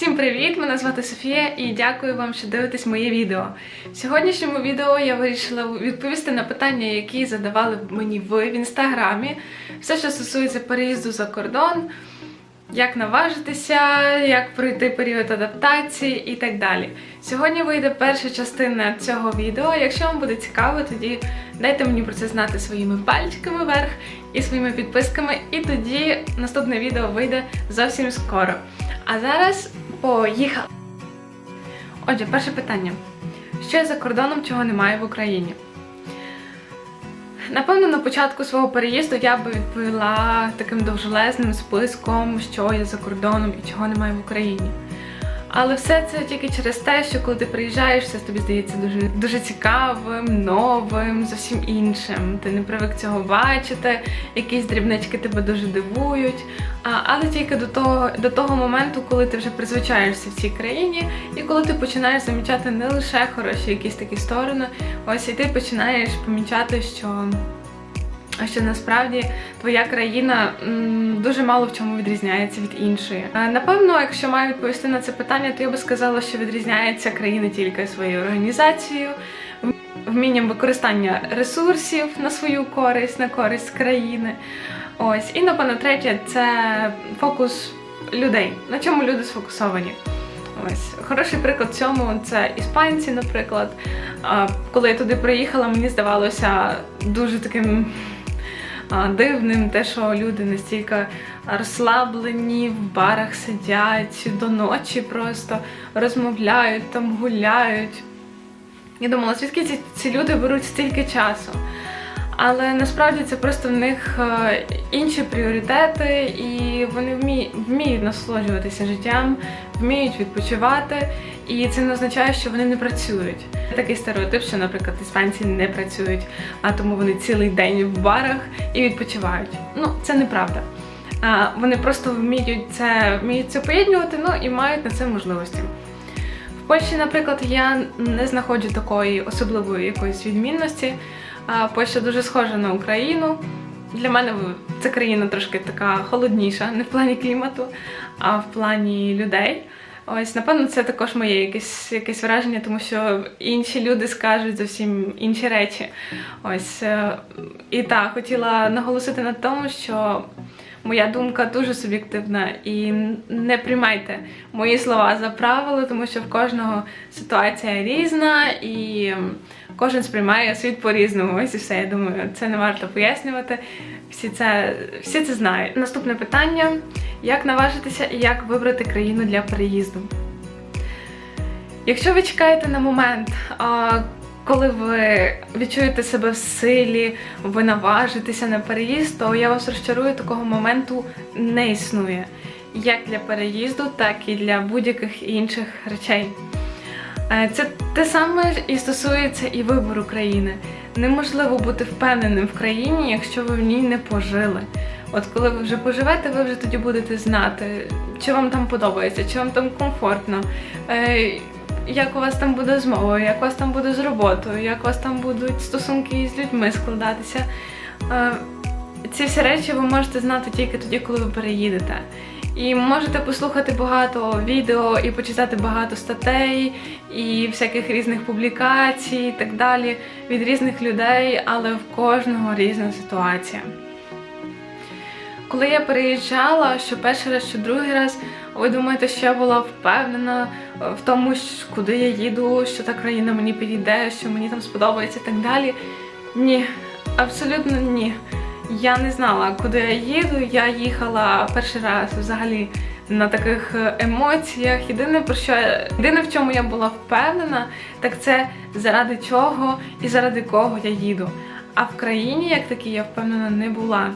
Всім привіт! Мене звати Софія і дякую вам, що дивитесь моє відео. В сьогоднішньому відео я вирішила відповісти на питання, які задавали мені ви в інстаграмі. Все, що стосується переїзду за кордон, як наважитися, як пройти період адаптації і так далі. Сьогодні вийде перша частина цього відео. Якщо вам буде цікаво, тоді дайте мені про це знати своїми пальчиками вверх і своїми підписками, і тоді наступне відео вийде зовсім скоро. А зараз поїхали! Отже, перше питання: що є за кордоном, чого немає в Україні? Напевно, на початку свого переїзду я би відповіла таким довжелезним списком, що є за кордоном і чого немає в Україні. Але все це тільки через те, що коли ти приїжджаєш, все тобі здається дуже дуже цікавим, новим, зовсім іншим. Ти не привик цього бачити, якісь дрібнички тебе дуже дивують. А, але тільки до того, до того моменту, коли ти вже призвичаєшся в цій країні, і коли ти починаєш замічати не лише хороші якісь такі сторони, ось і ти починаєш помічати, що. Що насправді твоя країна дуже мало в чому відрізняється від іншої. Напевно, якщо маю відповісти на це питання, то я би сказала, що відрізняється країна тільки своєю організацією, вмінням використання ресурсів на свою користь, на користь країни. Ось, і напевно, третє це фокус людей. На чому люди сфокусовані. Ось хороший приклад цьому це іспанці, наприклад. Коли я туди приїхала, мені здавалося дуже таким дивним, те, що люди настільки розслаблені, в барах сидять до ночі, просто розмовляють, там гуляють. Я думала, звідки ці, ці люди беруть стільки часу. Але насправді це просто в них е, інші пріоритети, і вони вміють, вміють насолоджуватися життям, вміють відпочивати, і це не означає, що вони не працюють. Такий стереотип, що, наприклад, іспанці не працюють, а тому вони цілий день в барах і відпочивають. Ну, це неправда. Вони просто вміють це, вміють це поєднувати, ну і мають на це можливості. В Польщі, наприклад, я не знаходжу такої особливої якоїсь відмінності. Польща дуже схожа на Україну. Для мене ця країна трошки така холодніша, не в плані клімату, а в плані людей. Ось, напевно, це також моє якесь, якесь враження, тому що інші люди скажуть зовсім інші речі. Ось е, і так, хотіла наголосити на тому, що моя думка дуже суб'єктивна, і не приймайте мої слова за правило, тому що в кожного ситуація різна і кожен сприймає світ по-різному. Ось і все. Я думаю, це не варто пояснювати. Всі це, всі це знають. Наступне питання: як наважитися і як вибрати країну для переїзду? Якщо ви чекаєте на момент, коли ви відчуєте себе в силі, ви наважитеся на переїзд, то я вас розчарую, такого моменту не існує. Як для переїзду, так і для будь-яких інших речей. Е, Це те саме і стосується і вибору країни. Неможливо бути впевненим в країні, якщо ви в ній не пожили. От коли ви вже поживете, ви вже тоді будете знати, чи вам там подобається, чи вам там комфортно, е, як у вас там буде з мовою, як у вас там буде з роботою, як у вас там будуть стосунки з людьми складатися. Е, Ці всі речі ви можете знати тільки тоді, коли ви переїдете. І можете послухати багато відео і почитати багато статей і всяких різних публікацій і так далі від різних людей, але в кожного різна ситуація. Коли я переїжджала, що перший раз, що другий раз, ви думаєте, що я була впевнена е, в тому, куди я їду, що та країна мені підійде, що мені там сподобається і так далі. Ні, абсолютно ні. Я не знала, куди я їду. Я їхала перший раз взагалі на таких е, емоціях. Єдине про що єдине, в чому я була впевнена, так це заради чого і заради кого я їду. А в країні, як такій, я впевнена не була.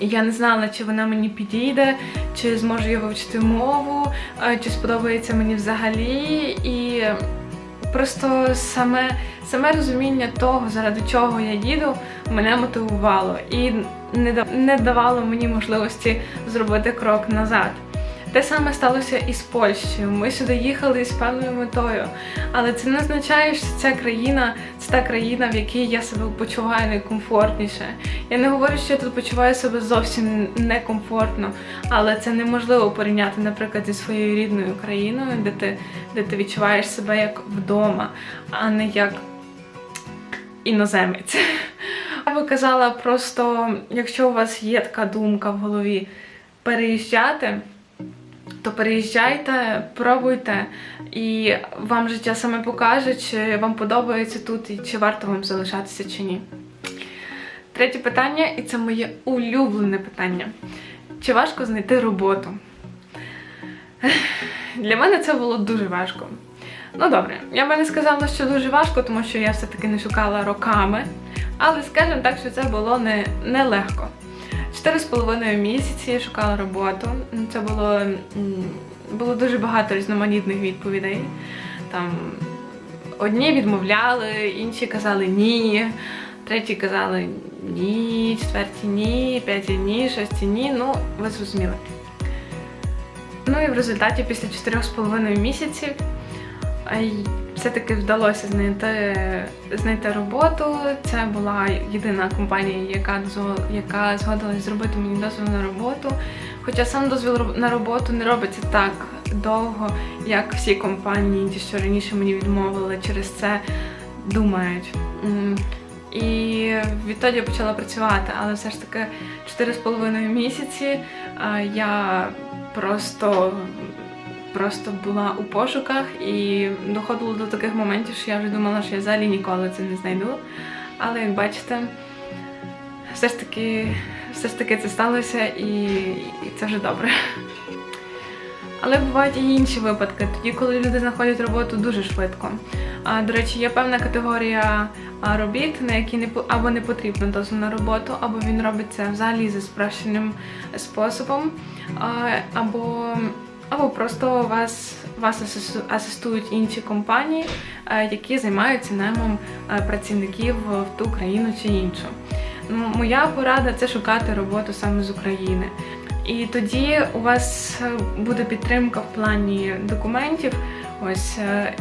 Я не знала, чи вона мені підійде, чи зможу я вивчити мову, чи сподобається мені взагалі. І просто саме, саме розуміння того, заради чого я їду, мене мотивувало і не давало мені можливості зробити крок назад. Те саме сталося і з Польщею. Ми сюди їхали з певною метою. Але це не означає, що ця країна це та країна, в якій я себе почуваю найкомфортніше. Я не говорю, що я тут почуваю себе зовсім некомфортно, але це неможливо порівняти, наприклад, зі своєю рідною країною, де ти, де ти відчуваєш себе як вдома, а не як іноземець. Я би казала, просто якщо у вас є така думка в голові переїжджати, то переїжджайте, пробуйте, і вам життя саме покаже, чи вам подобається тут і чи варто вам залишатися чи ні. Третє питання, і це моє улюблене питання. Чи важко знайти роботу? Для мене це було дуже важко. Ну добре, я би не сказала, що дуже важко, тому що я все-таки не шукала роками. Але скажімо так, що це було не, не легко. Чотири з половиною місяці я шукала роботу. Це було, було дуже багато різноманітних відповідей. Там одні відмовляли, інші казали ні, треті казали ні, четверті ні, п'яті ні, шості ні. Ну, ви зрозуміли. Ну і в результаті після чотирьох з половиною місяців а й все-таки вдалося знайти, знайти роботу. Це була єдина компанія, яка яка згодилась зробити мені дозвіл на роботу. Хоча сам дозвіл на роботу не робиться так довго, як всі компанії, ті, що раніше мені відмовили, через це думають. І відтоді я почала працювати, але все ж таки 4,5 місяці я просто просто була у пошуках і доходило до таких моментів, що я вже думала, що я взагалі ніколи це не знайду. Але як бачите, все ж таки, все ж таки це сталося і, і це вже добре. Але бувають і інші випадки, тоді, коли люди знаходять роботу дуже швидко. А, до речі, є певна категорія робіт, на які не або не потрібно дозвіл на роботу, або він робиться взагалі за спрощеним способом, а, або, або просто вас, вас асистують інші компанії, е, які займаються наймом е, працівників в ту країну чи іншу. Моя порада це шукати роботу саме з України. І тоді у вас е, буде підтримка в плані документів. Ось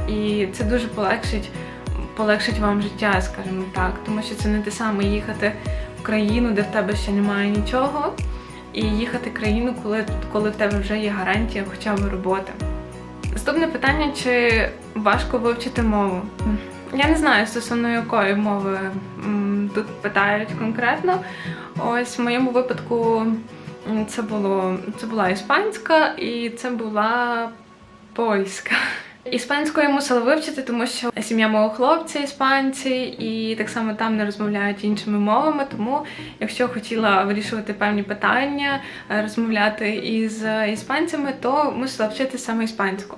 і це дуже полегшить, полегшить вам життя, скажімо так, тому що це не те саме їхати в країну, де в тебе ще немає нічого, і їхати країну, коли, коли в тебе вже є гарантія хоча б роботи. Наступне питання: чи важко вивчити мову? Я не знаю, стосовно якої мови тут питають конкретно. Ось в моєму випадку це було це була іспанська і це була польська. Іспанську я мусила вивчити, тому що сім'я мого хлопця іспанці, і так само там не розмовляють іншими мовами. Тому, якщо хотіла вирішувати певні питання, е, розмовляти із іспанцями, то мусила вчити саме іспанську.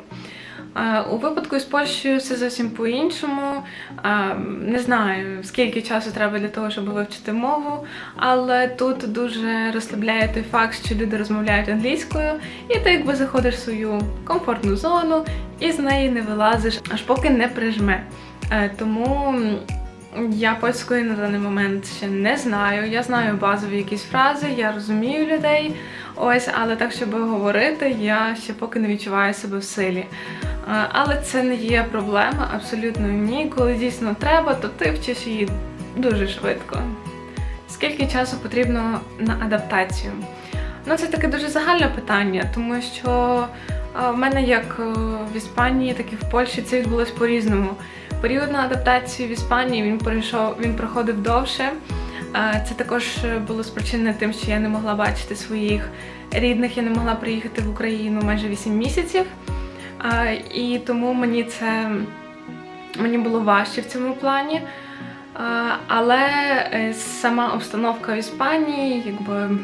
У випадку з Польщею все зовсім по-іншому. Не знаю, скільки часу треба для того, щоб вивчити мову, але тут дуже розслабляє той факт, що люди розмовляють англійською, і ти якби заходиш в свою комфортну зону і з неї не вилазиш, аж поки не прижме. Е, Тому я польської на даний момент ще не знаю. Я знаю базові якісь фрази, я розумію людей. Ось, але так, щоб говорити, я ще поки не відчуваю себе в силі. Е, Але це не є проблема, абсолютно ні. Коли дійсно треба, то ти вчиш її дуже швидко. Скільки часу потрібно на адаптацію? Ну, це таке дуже загальне питання, тому що е, в мене як е, в Іспанії, так і в Польщі це відбулось по-різному. Період на адаптацію в Іспанії він пройшов, він проходив довше. Це також було спричинено тим, що я не могла бачити своїх рідних, я не могла приїхати в Україну майже 8 місяців. І тому мені це мені було важче в цьому плані. Але е, сама обстановка в Іспанії, якби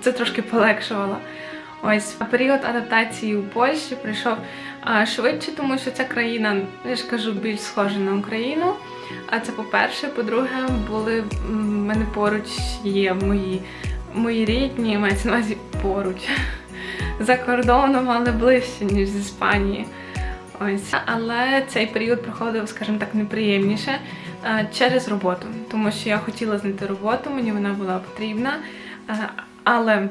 це трошки полегшувало. Ось період адаптації у Польщі прийшов швидше, тому що ця країна, я ж кажу, більш схожа на Україну. А це по-перше, по-друге, були в мене поруч є мої, мої рідні, мається на увазі поруч за кордоном, але ближче, ніж з Іспанії. Ось. Але цей період проходив, скажімо так, неприємніше е, через роботу, тому що я хотіла знайти роботу, мені вона була потрібна. Е, Але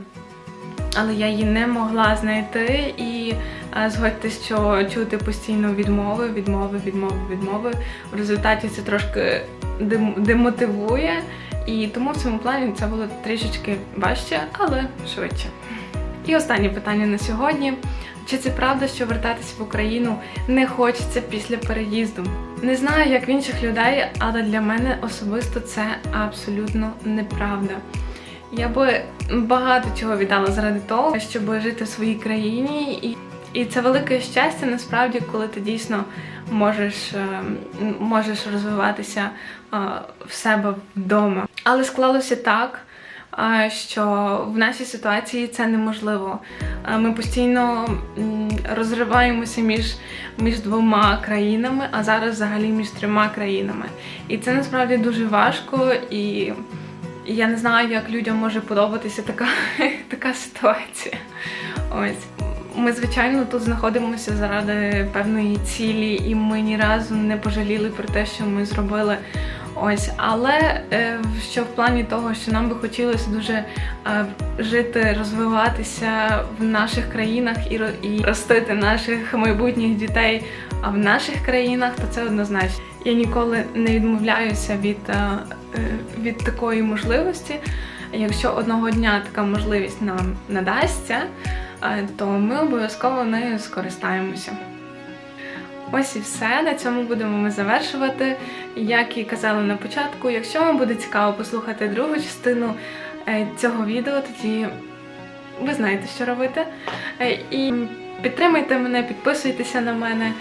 але я її не могла знайти. І е, згодьтесь, що чути постійно відмови, відмови, відмови, відмови. В результаті це трошки демотивує. І тому в цьому плані це було трішечки важче, але швидше. І останнє питання на сьогодні. Чи це правда, що вертатися в Україну не хочеться після переїзду? Не знаю, як в інших людей, але для мене особисто це абсолютно неправда. Я би багато чого віддала заради того, щоб жити в своїй країні, і, і це велике щастя насправді, коли ти дійсно можеш, е, можеш розвиватися е, в себе вдома. Але склалося так, що в нашій ситуації це неможливо. Ми постійно розриваємося між, між двома країнами, а зараз взагалі між трьома країнами. І це насправді дуже важко. І я не знаю, як людям може подобатися така, така ситуація. Ось. Ми, звичайно, тут знаходимося заради певної цілі, і ми ні разу не пожаліли про те, що ми зробили. Ось, але е, що в плані того, що нам би хотілося дуже е, жити, розвиватися в наших країнах і, і ростити наших майбутніх дітей в наших країнах, то це однозначно. Я ніколи не відмовляюся від, е, від такої можливості. Якщо одного дня така можливість нам надасться, то ми обов'язково нею скористаємося. Ось і все. На цьому будемо ми завершувати. Як і казала на початку, якщо вам буде цікаво послухати другу частину е, цього відео, тоді ви знаєте, що робити. Е, І підтримайте мене, підписуйтеся на мене.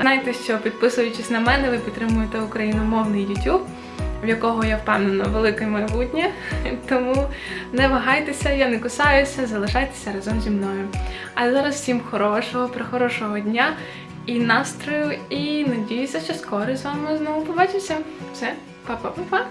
Знайте, що підписуючись на мене, ви підтримуєте україномовний YouTube, в якого я впевнена велике майбутнє. Тому не вагайтеся, я не кусаюся, залишайтеся разом зі мною. А зараз всім хорошого, прихорошого дня і настрою, і надіюся, що скоро з вами знову побачимося. Все, па-па-па-па!